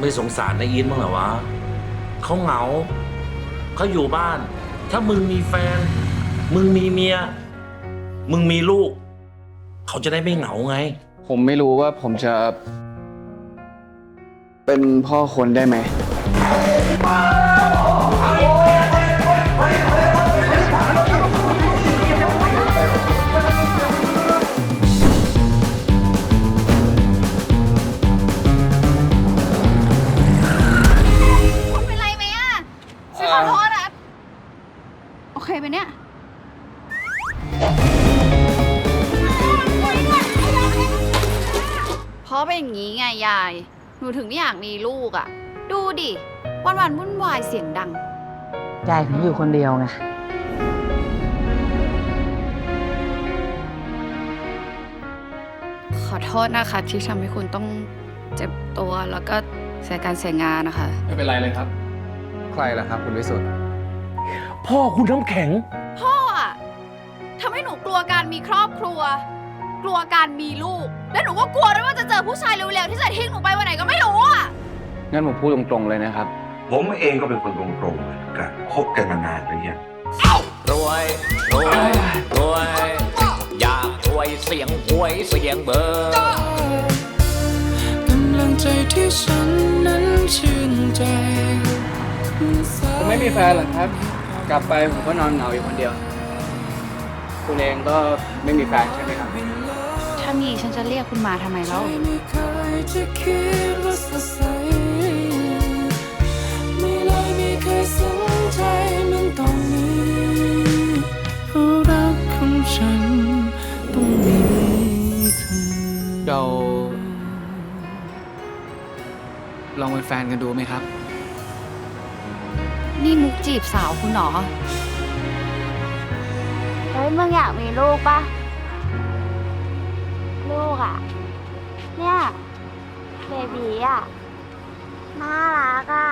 ไม่สงสารนายอินบ้างเหรอวะเขาเหงาเขาอยู่บ้าน ถ้ามึงมีแฟน มึงมีเมีย มึงมีลูก เขาจะได้ไม่เหงาไง ผมไม่รู้ว่าผมจะ เป็นพ่อคนได้ไหม ขอโทษนะโอเคไหมเนี่ย เพราะเป็นอย่างนี้ไงยาย หนูถึงไม่อยากมีลูกอะ ดูดิ วันวันๆวุ่นวายเสียงดัง ยายถึงอยู่คนเดียวไง ขอโทษนะคะที่ทำให้คุณต้องเจ็บตัวแล้วก็เสียการเสียงานนะคะ ไม่เป็นไรเลยครับ ใครล่ะครับคุณวิสุทธ์พ่อคุณน้ำแข็ง พ่ออะทำให้หนูกลัวการมีครอบครัว กลัวการมีลูก และหนูก็กลัวด้วยว่าจะเจอผู้ชายเร็วๆที่จะทิ้งหนูไปวันไหนก็ไม่รู้อะงั้นผมพูดตรงๆเลยนะครับ ผมเองก็เป็นคนตรงๆเหมือนกันคบกันมานานหรือยังรวยรวยรวยอยากรวยเสียงหวยเสียงเบอร์กำลังใจที่ฉันนั้นชื่นใจ ผมไม่มีแฟนหรอกครับ กลับไปผมก็นอนเหงาอยู่คนเดียว คุณเองก็ไม่มีแฟนใช่ไหมครับ ถ้ามีฉันจะเรียกคุณมาทำไมแล้ว ไม่เคยจะคิดว่าสดใสไม่เลยไม่เคยสนใจมันตรงนี้เพราะรักของฉันต้องมีเธอ เรา ลองเป็นแฟนกันดูไหมครับ นี่มุกจีบสาวคุณเหรอ เฮ้ยมึงอยากมีลูกปะลูกอะ เนี่ย เบบีอะ น่ารักอะ